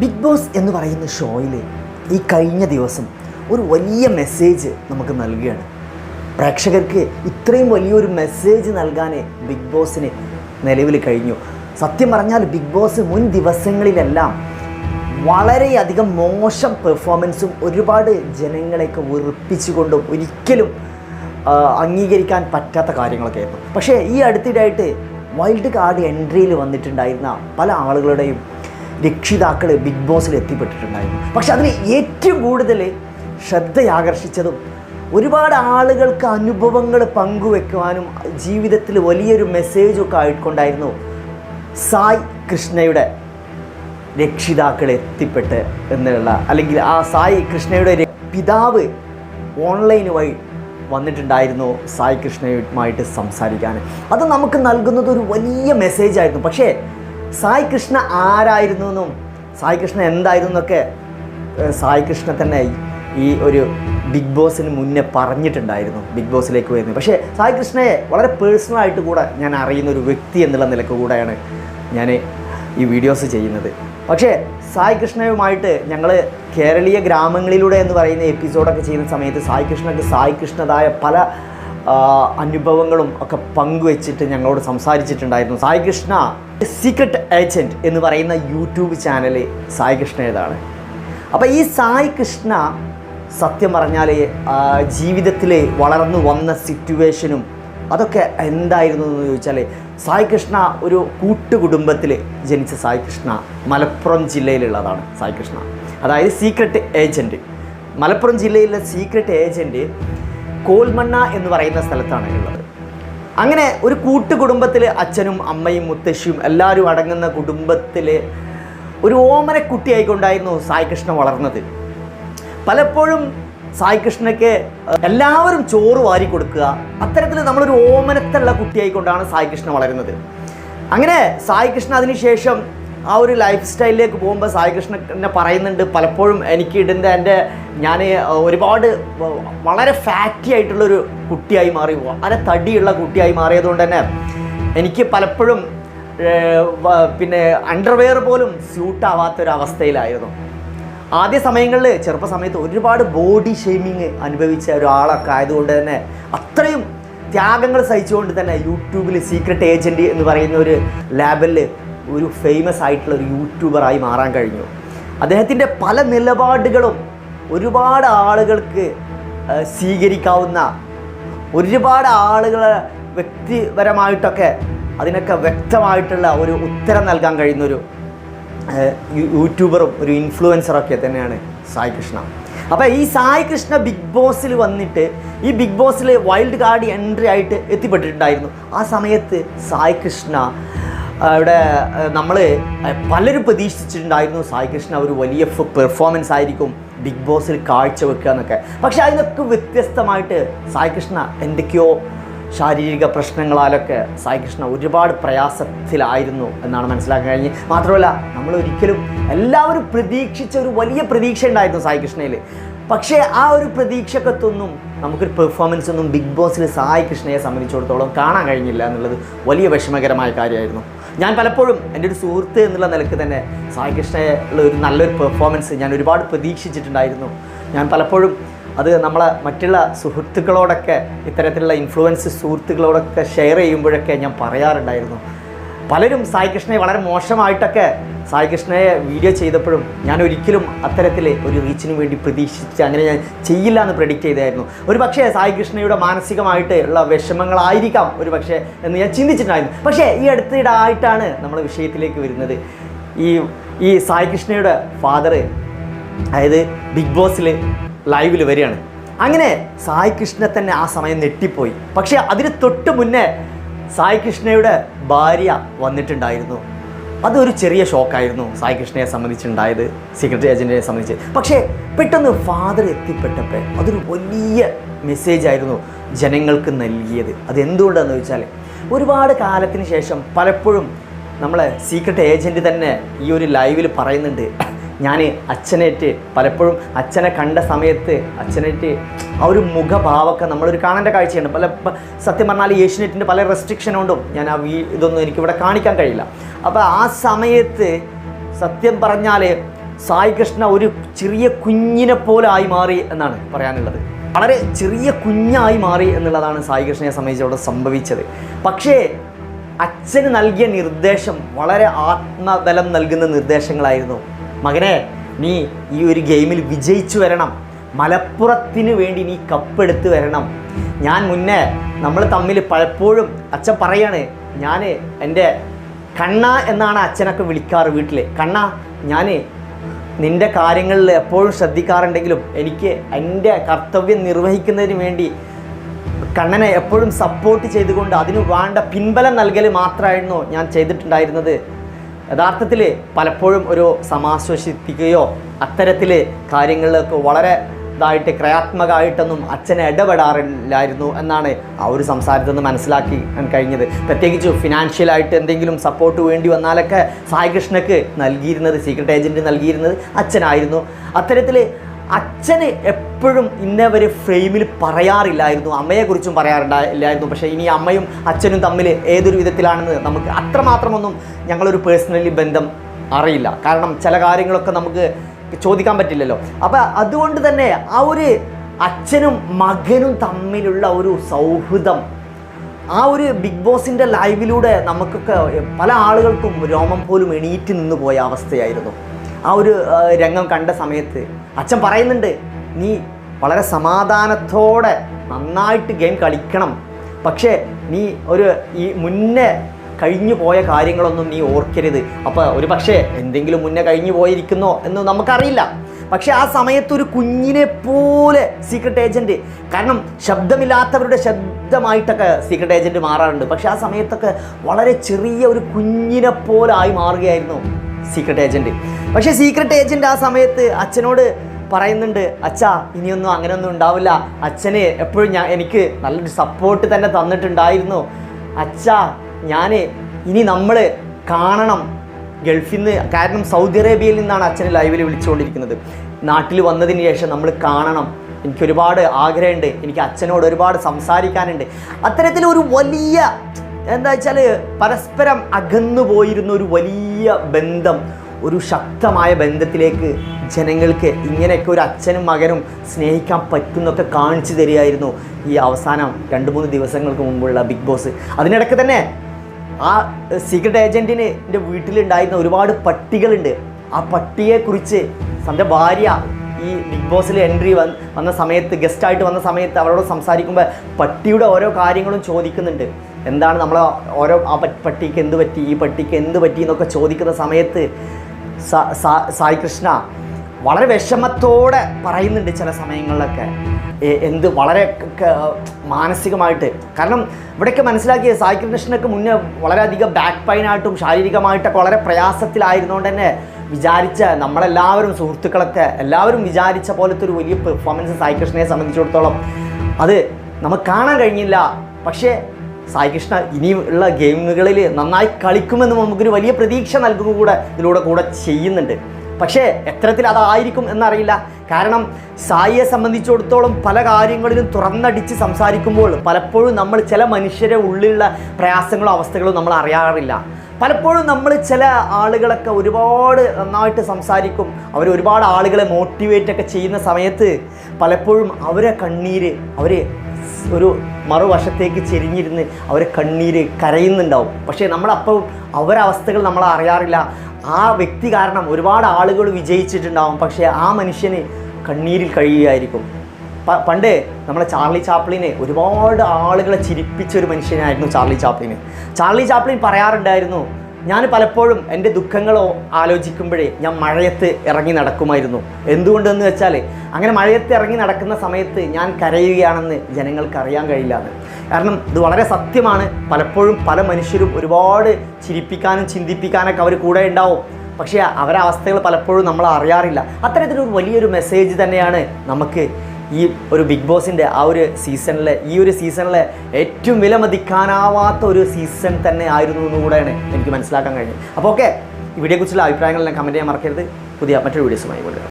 Big boss എന്ന് പറയുന്ന ഷോയിൽ ഈ കഴിഞ്ഞ ദിവസം ഒരു വലിയ മെസ്സേജ് നമുക്ക് നൽകുകയാണ്. പ്രേക്ഷകർക്ക് ഇത്രയും വലിയൊരു മെസ്സേജ് നൽകാൻ ബിഗ് ബോസിന് നിലവിൽ കഴിഞ്ഞു. സത്യം പറഞ്ഞാൽ ബിഗ് ബോസ് മുൻ ദിവസങ്ങളിലെല്ലാം വളരെയധികം മോശം പെർഫോമൻസും ഒരുപാട് ജനങ്ങളെയൊക്കെ വെറുപ്പിച്ചുകൊണ്ടും ഒരിക്കലും അംഗീകരിക്കാൻ പറ്റാത്ത കാര്യങ്ങളൊക്കെ ആയിരുന്നു. പക്ഷേ ഈ അടുത്തിടെയായിട്ട് വൈൽഡ് കാർഡ് എൻട്രിയിൽ വന്നിട്ടുണ്ടായിരുന്ന പല ആളുകളുടെയും രക്ഷിതാക്കൾ ബിഗ് ബോസിൽ എത്തിപ്പെട്ടിട്ടുണ്ടായിരുന്നു. പക്ഷെ അതിന് ഏറ്റവും കൂടുതൽ ശ്രദ്ധയാകർഷിച്ചതും ഒരുപാട് ആളുകൾക്ക് അനുഭവങ്ങൾ പങ്കുവെക്കുവാനും ജീവിതത്തിൽ വലിയൊരു മെസ്സേജൊക്കെ ആയിക്കൊണ്ടായിരുന്നു സായ് കൃഷ്ണയുടെ രക്ഷിതാക്കൾ എത്തിപ്പെട്ട് എന്നുള്ള. അല്ലെങ്കിൽ ആ സായി കൃഷ്ണയുടെ പിതാവ് ഓൺലൈൻ വഴി വന്നിട്ടുണ്ടായിരുന്നു സായി കൃഷ്ണയുമായിട്ട് സംസാരിക്കാൻ. അത് നമുക്ക് നൽകുന്നത് ഒരു വലിയ മെസ്സേജായിരുന്നു പക്ഷേ സായി കൃഷ്ണ ആരായിരുന്നു എന്നും സായി കൃഷ്ണ എന്തായിരുന്നു എന്നൊക്കെ സായി കൃഷ്ണ തന്നെ ഈ ഒരു ബിഗ് ബോസിന് മുന്നേ പറഞ്ഞിട്ടുണ്ടായിരുന്നു ബിഗ് ബോസിലേക്ക് വരുന്നത് പക്ഷേ സായി കൃഷ്ണയെ വളരെ പേഴ്സണലായിട്ട് കൂടെ ഞാൻ അറിയുന്ന ഒരു വ്യക്തി എന്നുള്ള നിലയ്ക്ക് കൂടെയാണ് ഞാൻ ഈ വീഡിയോസ് ചെയ്യുന്നത്. പക്ഷേ സായി കൃഷ്ണയുമായിട്ട് ഞങ്ങൾ കേരളീയ ഗ്രാമങ്ങളിലൂടെ എന്ന് പറയുന്ന എപ്പിസോഡൊക്കെ ചെയ്യുന്ന സമയത്ത് സായി കൃഷ്ണക്ക് സായി കൃഷ്ണതായ പല അനുഭവങ്ങളും ഒക്കെ പങ്കുവെച്ചിട്ട് ഞങ്ങളോട് സംസാരിച്ചിട്ടുണ്ടായിരുന്നു. സായി കൃഷ്ണ സീക്രട്ട് ഏജന്റ് എന്ന് പറയുന്ന യൂട്യൂബ് ചാനൽ സായി കൃഷ്ണയുടേതാണ് അപ്പോൾ ഈ സായി കൃഷ്ണ സത്യം പറഞ്ഞാൽ ജീവിതത്തിൽ വളർന്നു വന്ന സിറ്റുവേഷനും അതൊക്കെ എന്തായിരുന്നു എന്ന് ചോദിച്ചാൽ സായി കൃഷ്ണ ഒരു കൂട്ടുകുടുംബത്തിൽ ജനിച്ച സായി കൃഷ്ണ മലപ്പുറം ജില്ലയിലുള്ളതാണ് സായി കൃഷ്ണ. അതായത് സീക്രട്ട് ഏജന്റ് മലപ്പുറം ജില്ലയിലെ സീക്രട്ട് ഏജന്റ് കോൽമണ്ണ എന്ന് പറയുന്ന സ്ഥലത്താണ് ഉള്ളത്. അങ്ങനെ ഒരു കൂട്ടുകുടുംബത്തിൽ അച്ഛനും അമ്മയും മുത്തശ്ശിയും എല്ലാവരും അടങ്ങുന്ന കുടുംബത്തിൽ ഒരു ഓമനക്കുട്ടിയായിക്കൊണ്ടായിരുന്നു സായി കൃഷ്ണ വളർന്നത്. പലപ്പോഴും സായികൃഷ്ണയ്ക്ക് എല്ലാവരും ചോറ് വാരി കൊടുക്കുക. അത്തരത്തിൽ നമ്മളൊരു ഓമനത്തുള്ള കുട്ടിയായിക്കൊണ്ടാണ് സായി കൃഷ്ണ വളരുന്നത്. അങ്ങനെ സായികൃഷ്ണ അതിനുശേഷം ആ ഒരു ലൈഫ് സ്റ്റൈലിലേക്ക് പോകുമ്പോൾ സായി കൃഷ്ണ എന്നെ പറയുന്നുണ്ട്. പലപ്പോഴും എനിക്ക് ഇടുന്ന എന്റെ ഞാൻ ഒരുപാട് വളരെ ഫാറ്റി ആയിട്ടുള്ളൊരു കുട്ടിയായി മാറി. വളരെ തടിയുള്ള കുട്ടിയായി മാറിയതുകൊണ്ട് തന്നെ എനിക്ക് പലപ്പോഴും പിന്നെ അണ്ടർവെയർ പോലും സ്യൂട്ടാവാത്തൊരവസ്ഥയിലായിരുന്നു ആദ്യ സമയങ്ങളിൽ ചെറുപ്പ സമയത്ത് ഒരുപാട് ബോഡി ഷെയ്മിങ് അനുഭവിച്ച ഒരാളൊക്കെ ആയതുകൊണ്ട് തന്നെ അത്രയും ത്യാഗങ്ങൾ സഹിച്ചുകൊണ്ട് തന്നെ യൂട്യൂബിൽ സീക്രട്ട് ഏജന്റ് എന്ന് പറയുന്ന ഒരു ലാബിൽ ഒരു ഫേമസ് ആയിട്ടുള്ള ഒരു യൂട്യൂബറായി മാറാൻ കഴിഞ്ഞു. അദ്ദേഹത്തിന്റെ പല നിലപാടുകളും ഒരുപാട് ആളുകൾക്ക് സ്വീകരിക്കാവുന്ന ഒരുപാട് ആളുകൾ വ്യക്തിപരമായിട്ടൊക്കെ അതിനൊക്കെ വ്യക്തമായിട്ടുള്ള ഒരു ഉത്തരം നൽകാൻ കഴിയുന്നൊരു യൂട്യൂബറും ഒരു ഇൻഫ്ലുവൻസറൊക്കെ തന്നെയാണ് സായി കൃഷ്ണ. അപ്പോൾ ഈ സായി കൃഷ്ണ ബിഗ് ബോസിൽ വന്നിട്ട് ഈ ബിഗ് ബോസിൽ വൈൽഡ് കാർഡ് എൻട്രി ആയിട്ട് എത്തിപ്പെട്ടിട്ടുണ്ടായിരുന്നു. ആ സമയത്ത് സായി കൃഷ്ണ ഇവിടെ നമ്മൾ പലരും പ്രതീക്ഷിച്ചിട്ടുണ്ടായിരുന്നു സായി കൃഷ്ണ ഒരു വലിയ പെർഫോമൻസ് ആയിരിക്കും ബിഗ് ബോസിൽ കാഴ്ചവെക്കുക എന്നൊക്കെ. പക്ഷെ അതിനൊക്കെ വ്യത്യസ്തമായിട്ട് സായികൃഷ്ണ എന്തൊക്കെയോ ശാരീരിക പ്രശ്നങ്ങളാലൊക്കെ സായികൃഷ്ണ ഒരുപാട് പ്രയാസത്തിലായിരുന്നു എന്നാണ് മനസ്സിലാക്കാൻ കഴിഞ്ഞ് മാത്രമല്ല നമ്മൾ ഒരിക്കലും എല്ലാവരും പ്രതീക്ഷിച്ച ഒരു വലിയ പ്രതീക്ഷ ഉണ്ടായിരുന്നു സായി കൃഷ്ണയിൽ പക്ഷേ ആ ഒരു പ്രതീക്ഷക്കത്തൊന്നും നമുക്കൊരു പെർഫോമൻസ് ഒന്നും ബിഗ് ബോസിൽ സായി കൃഷ്ണയെ സംബന്ധിച്ചിടത്തോളം കാണാൻ കഴിഞ്ഞില്ല എന്നുള്ളത് വലിയ വിഷമകരമായ കാര്യമായിരുന്നു. ഞാൻ പലപ്പോഴും എന്റെ ഒരു സുഹൃത്ത് എന്നുള്ള നിലയ്ക്ക് തന്നെ സായി കൃഷ്ണയുള്ള ഒരു നല്ലൊരു പെർഫോമൻസ് ഞാൻ ഒരുപാട് പ്രതീക്ഷിച്ചിട്ടുണ്ടായിരുന്നു. ഞാൻ പലപ്പോഴും അത് നമ്മളെ മറ്റുള്ള സുഹൃത്തുക്കളോടൊക്കെ ഇത്തരത്തിലുള്ള ഇൻഫ്ലുവൻസ് സുഹൃത്തുക്കളോടൊക്കെ ഷെയർ ചെയ്യുമ്പോഴൊക്കെ ഞാൻ പറയാറുണ്ടായിരുന്നു. പലരും സായി കൃഷ്ണയെ വളരെ മോശമായിട്ടൊക്കെ സായി കൃഷ്ണയെ വീഡിയോ ചെയ്തപ്പോഴും ഞാൻ ഒരിക്കലും അത്തരത്തിൽ ഒരു റീച്ചിന് വേണ്ടി പ്രതീക്ഷിച്ച് അങ്ങനെ ഞാൻ ചെയ്യില്ല എന്ന് പ്രെഡിക്റ്റ് ചെയ്തായിരുന്നു. ഒരു പക്ഷേ സായി കൃഷ്ണയുടെ മാനസികമായിട്ട് ഉള്ള വിഷമങ്ങളായിരിക്കാം ഒരു പക്ഷേ എന്ന് ഞാൻ ചിന്തിച്ചിട്ടുണ്ടായിരുന്നു. പക്ഷേ ഈ അടുത്തിടായിട്ടാണ് നമ്മൾ വിഷയത്തിലേക്ക് വരുന്നത്. ഈ ഈ സായി കൃഷ്ണയുടെ ഫാദർ അതായത് ബിഗ് ബോസിൽ ലൈവിൽ വരികയാണ്. അങ്ങനെ സായി കൃഷ്ണ തന്നെ ആ സമയം നെട്ടിപ്പോയി പക്ഷേ അതിന് തൊട്ട് മുന്നേ സായി കൃഷ്ണയുടെ ഭാര്യ വന്നിട്ടുണ്ടായിരുന്നു. അതൊരു ചെറിയ ഷോക്കായിരുന്നു സായി കൃഷ്ണയെ സംബന്ധിച്ചുണ്ടായത് സീക്രട്ടറി ഏജന്റിനെ സംബന്ധിച്ച്. പക്ഷേ പെട്ടെന്ന് ഫാദർ എത്തിപ്പെട്ടപ്പോൾ അതൊരു വലിയ മെസ്സേജ് ആയിരുന്നു ജനങ്ങൾക്ക് നൽകിയത്. അതെന്തുകൊണ്ടാണെന്ന് വെച്ചാൽ ഒരുപാട് കാലത്തിന് ശേഷം പലപ്പോഴും നമ്മളെ സീക്രട്ട് ഏജന്റ് തന്നെ ഈ ഒരു ലൈവിൽ പറയുന്നുണ്ട്. ഞാൻ അച്ഛനേറ്റ് പലപ്പോഴും അച്ഛനെ കണ്ട സമയത്ത് അച്ഛനേറ്റ് ആ ഒരു മുഖഭാവമൊക്കെ നമ്മളൊരു കാണേണ്ട കാഴ്ചയാണ് പല സത്യം പറഞ്ഞാൽ ഏഷ്യനെറ്റിന്റെ പല റെസ്ട്രിക്ഷൻ കൊണ്ടും ഞാൻ ആ വീ ഇതൊന്നും എനിക്കിവിടെ കാണിക്കാൻ കഴിയില്ല. അപ്പോൾ ആ സമയത്ത് സത്യം പറഞ്ഞാൽ സായി കൃഷ്ണ ഒരു ചെറിയ കുഞ്ഞിനെ പോലെ ആയി മാറി എന്നാണ് പറയാനുള്ളത്. വളരെ ചെറിയ കുഞ്ഞായി മാറി എന്നുള്ളതാണ് സായി കൃഷ്ണയെ സംബന്ധിച്ചവിടെ സംഭവിച്ചത്. പക്ഷേ അച്ഛന് നൽകിയ നിർദ്ദേശം വളരെ ആത്മബലം നൽകുന്ന നിർദ്ദേശങ്ങളായിരുന്നു. മകനെ നീ ഈ ഒരു ഗെയിമിൽ വിജയിച്ചു വരണം. മലപ്പുറത്തിന് വേണ്ടി നീ കപ്പെടുത്ത് വരണം. ഞാൻ മുന്നേ നമ്മൾ തമ്മിൽ പലപ്പോഴും അച്ഛൻ പറയാണ് ഞാൻ എന്റെ കണ്ണ എന്നാണ് അച്ഛനൊക്കെ വിളിക്കാറ് വീട്ടിൽ കണ്ണ ഞാൻ നിന്റെ കാര്യങ്ങളിൽ എപ്പോഴും ശ്രദ്ധിക്കാറുണ്ടെങ്കിലും എനിക്ക് എന്റെ കർത്തവ്യം നിർവഹിക്കുന്നതിന് വേണ്ടി കണ്ണനെ എപ്പോഴും സപ്പോർട്ട് ചെയ്തുകൊണ്ട് അതിന് വേണ്ട പിൻബലം നൽകൽ മാത്രമായിരുന്നു ഞാൻ ചെയ്തിട്ടുണ്ടായിരുന്നത്. യഥാർത്ഥത്തിൽ പലപ്പോഴും ഒരു സമാശ്വസിപ്പിക്കുകയോ അത്തരത്തിൽ കാര്യങ്ങളിലൊക്കെ വളരെ ഇതായിട്ട് ക്രിയാത്മകമായിട്ടൊന്നും അച്ഛനെ ഇടപെടാറില്ലായിരുന്നു എന്നാണ് ആ ഒരു സംസാരത്തിൽ നിന്ന് മനസ്സിലാക്കി കഴിഞ്ഞത്. പ്രത്യേകിച്ച് ഫിനാൻഷ്യലായിട്ട് എന്തെങ്കിലും സപ്പോർട്ട് വേണ്ടി വന്നാലൊക്കെ സായികൃഷ്ണക്ക് നൽകിയിരുന്നത് സീക്രട്ട് ഏജന്റ് നൽകിയിരുന്നത് അച്ഛനായിരുന്നു. അത്തരത്തിൽ അച്ഛന് എപ്പോഴും ഇന്നവർ ഫ്രെയിമിൽ പറയാറില്ലായിരുന്നു. അമ്മയെക്കുറിച്ചും പറയാറില്ലായിരുന്നു പക്ഷേ ഇനി അമ്മയും അച്ഛനും തമ്മിൽ ഏതൊരു വിധത്തിലാണെന്ന് നമുക്ക് അത്രമാത്രമൊന്നും ഞങ്ങളൊരു പേഴ്സണലി ബന്ധം അറിയില്ല. കാരണം ചില കാര്യങ്ങളൊക്കെ നമുക്ക് ചോദിക്കാൻ പറ്റില്ലല്ലോ. അപ്പം അതുകൊണ്ട് തന്നെ ആ ഒരു അച്ഛനും മകനും തമ്മിലുള്ള ഒരു സൗഹൃദം ആ ഒരു ബിഗ് ബോസിന്റെ ലൈവിലൂടെ നമുക്കൊക്കെ പല ആളുകൾക്കും രോമം പോലും എണീറ്റ് നിന്ന് പോയ അവസ്ഥയായിരുന്നു. ആ ഒരു രംഗം കണ്ട സമയത്ത് അച്ഛൻ പറയുന്നുണ്ട് നീ വളരെ സമാധാനത്തോടെ നന്നായിട്ട് ഗെയിം കളിക്കണം. പക്ഷേ നീ ഒരു ഈ മുന്നേ കഴിഞ്ഞു പോയ കാര്യങ്ങളൊന്നും നീ ഓർക്കരുത്. അപ്പോൾ ഒരു പക്ഷേ എന്തെങ്കിലും മുന്നേ കഴിഞ്ഞു പോയിരിക്കുന്നോ എന്ന് നമുക്കറിയില്ല. പക്ഷേ ആ സമയത്ത് ഒരു കുഞ്ഞിനെ പോലെ സീക്രട്ട് ഏജന്റ് കാരണം ശബ്ദമില്ലാത്തവരുടെ ശബ്ദമായിട്ടൊക്കെ സീക്രട്ട് ഏജന്റ് മാറാറുണ്ട്. പക്ഷേ ആ സമയത്തൊക്കെ വളരെ ചെറിയ ഒരു കുഞ്ഞിനെ പോലെ ആയി മാറുകയായിരുന്നു. സീക്രട്ട് ഏജന്റ് പക്ഷേ സീക്രട്ട് ഏജന്റ് ആ സമയത്ത് അച്ഛനോട് പറയുന്നുണ്ട് അച്ഛാ ഇനിയൊന്നും അങ്ങനെയൊന്നും ഉണ്ടാവില്ല. അച്ഛന് എപ്പോഴും ഞാൻ എനിക്ക് നല്ലൊരു സപ്പോർട്ട് തന്നെ തന്നിട്ടുണ്ടായിരുന്നു. അച്ഛാ ഞാൻ ഇനി നമ്മൾ കാണണം. ഗൾഫിൽ നിന്ന് കാരണം സൗദി അറേബ്യയിൽ നിന്നാണ് അച്ഛനെ ലൈവിൽ വിളിച്ചുകൊണ്ടിരിക്കുന്നത്. നാട്ടിൽ വന്നതിന് ശേഷം നമ്മൾ കാണണം. എനിക്കൊരുപാട് ആഗ്രഹമുണ്ട്. എനിക്ക് അച്ഛനോട് ഒരുപാട് സംസാരിക്കാനുണ്ട്. അത്തരത്തിൽ ഒരു വലിയ എന്താ വെച്ചാൽ പരസ്പരം അകന്നു പോയിരുന്ന ഒരു വലിയ ബന്ധം ഒരു ശക്തമായ ബന്ധത്തിലേക്ക് ജനങ്ങൾക്ക് ഇങ്ങനെയൊക്കെ ഒരു അച്ഛനും മകനും സ്നേഹിക്കാൻ പറ്റുന്നൊക്കെ കാണിച്ചു തരികയായിരുന്നു ഈ അവസാനം രണ്ട് മൂന്ന് ദിവസങ്ങൾക്ക് മുമ്പുള്ള ബിഗ് ബോസ്. അതിനിടയ്ക്ക് തന്നെ ആ സീക്രട്ട് ഏജന്റിന് എന്റെ വീട്ടിലുണ്ടായിരുന്ന ഒരുപാട് പട്ടികളുണ്ട്. ആ പട്ടിയെക്കുറിച്ച് തന്റെ ഭാര്യ ഈ ബിഗ് ബോസിൽ എൻട്രി വന്ന് വന്ന സമയത്ത് ഗസ്റ്റായിട്ട് വന്ന സമയത്ത് അവരോട് സംസാരിക്കുമ്പോൾ പട്ടിയുടെ ഓരോ കാര്യങ്ങളും ചോദിക്കുന്നുണ്ട്. എന്താണ് നമ്മൾ ഓരോ ആ പട്ടിക്ക് എന്ത് പറ്റി ഈ പട്ടിക്ക് എന്ത് പറ്റി എന്നൊക്കെ ചോദിക്കുന്ന സമയത്ത് സായി കൃഷ്ണ വളരെ വിഷമത്തോടെ പറയുന്നുണ്ട് ചില സമയങ്ങളിലൊക്കെ. എന്ത് വളരെ മാനസികമായിട്ട്. കാരണം ഇവിടെയൊക്കെ മനസ്സിലാക്കിയ സായി കൃഷ്ണക്ക് മുന്നേ വളരെയധികം ബാക്ക് പെയിനായിട്ടും ശാരീരികമായിട്ടൊക്കെ വളരെ പ്രയാസത്തിലായിരുന്നുകൊണ്ട് തന്നെ വിചാരിച്ച നമ്മളെല്ലാവരും സുഹൃത്തുക്കളൊക്കെ എല്ലാവരും വിചാരിച്ച പോലത്തെ ഒരു വലിയ പെർഫോമൻസ് സായി കൃഷ്ണയെ സംബന്ധിച്ചിടത്തോളം. അത് നമുക്ക് കാണാൻ കഴിഞ്ഞില്ല. പക്ഷേ സായി കൃഷ്ണ ഇനിയുള്ള ഗെയിമുകളിൽ നന്നായി കളിക്കുമെന്ന് നമുക്കൊരു വലിയ പ്രതീക്ഷ നൽകുക കൂടെ ഇതിലൂടെ കൂടെ ചെയ്യുന്നുണ്ട്. പക്ഷേ എത്തരത്തിൽ അതായിരിക്കും എന്നറിയില്ല. കാരണം സായിയെ സംബന്ധിച്ചിടത്തോളം പല കാര്യങ്ങളിലും തുറന്നടിച്ച് സംസാരിക്കുമ്പോൾ പലപ്പോഴും നമ്മൾ ചില മനുഷ്യരെ ഉള്ളിലുള്ള പ്രയാസങ്ങളും അവസ്ഥകളും നമ്മൾ അറിയാറില്ല. പലപ്പോഴും നമ്മൾ ചില ആളുകളൊക്കെ ഒരുപാട് നന്നായിട്ട് സംസാരിക്കും. അവർ ഒരുപാട് ആളുകളെ മോട്ടിവേറ്റ് ഒക്കെ ചെയ്യുന്ന സമയത്ത് പലപ്പോഴും അവരെ കണ്ണീര് അവർ ഒരു മറുവശത്തേക്ക് ചെരിഞ്ഞിരുന്ന് അവർ കണ്ണീര് കരയുന്നുണ്ടാവും. പക്ഷേ നമ്മളപ്പം അവരവസ്ഥകൾ നമ്മൾ അറിയാറില്ല. ആ വ്യക്തി കാരണം ഒരുപാട് ആളുകൾ വിജയിച്ചിട്ടുണ്ടാവും. പക്ഷേ ആ മനുഷ്യന് കണ്ണീരിൽ കഴിയുകയായിരിക്കും. പണ്ട് നമ്മളെ ചാർലി ചാപ്ലിനെ ഒരുപാട് ആളുകളെ ചിരിപ്പിച്ച ഒരു മനുഷ്യനായിരുന്നു ചാർലി ചാപ്ലിന്. ചാർലി ചാപ്ലിൻ പറയാറുണ്ടായിരുന്നു ഞാൻ പലപ്പോഴും എന്റെ ദുഃഖങ്ങളോ ആലോചിക്കുമ്പോഴേ ഞാൻ മഴയത്ത് ഇറങ്ങി നടക്കുമായിരുന്നു. എന്തുകൊണ്ടെന്ന് വെച്ചാൽ അങ്ങനെ മഴയത്ത് ഇറങ്ങി നടക്കുന്ന സമയത്ത് ഞാൻ കരയുകയാണെന്ന് ജനങ്ങൾക്ക് അറിയാൻ കഴിയില്ല കാരണം ഇത് വളരെ സത്യമാണ്. പലപ്പോഴും പല മനുഷ്യരും ഒരുപാട് ചിരിപ്പിക്കാനും ചിന്തിപ്പിക്കാനൊക്കെ അവർ കൂടെ ഉണ്ടാവും. പക്ഷേ അവരെ അവസ്ഥകൾ പലപ്പോഴും നമ്മൾ അറിയാറില്ല. അത്തരത്തിലൊരു വലിയൊരു മെസ്സേജ് തന്നെയാണ് നമുക്ക് ഈ ഒരു ബിഗ് ബോസിന്റെ ആ ഒരു സീസണിലെ ഈ ഒരു സീസണിലെ ഏറ്റവും വിലമതിക്കാനാവാത്ത ഒരു സീസൺ തന്നെ ആയിരുന്നു എന്നുകൂടെയാണ് എനിക്ക് മനസ്സിലാക്കാൻ കഴിഞ്ഞത്. അപ്പോൾ ഓക്കെ ഈ വീഡിയോയെക്കുറിച്ചുള്ള അഭിപ്രായങ്ങളെല്ലാം കമന്റ് ചെയ്യാൻ മറക്കരുത്. പുതിയ മറ്റൊരു വീഡിയോസുമായി കൊണ്ടുവരാം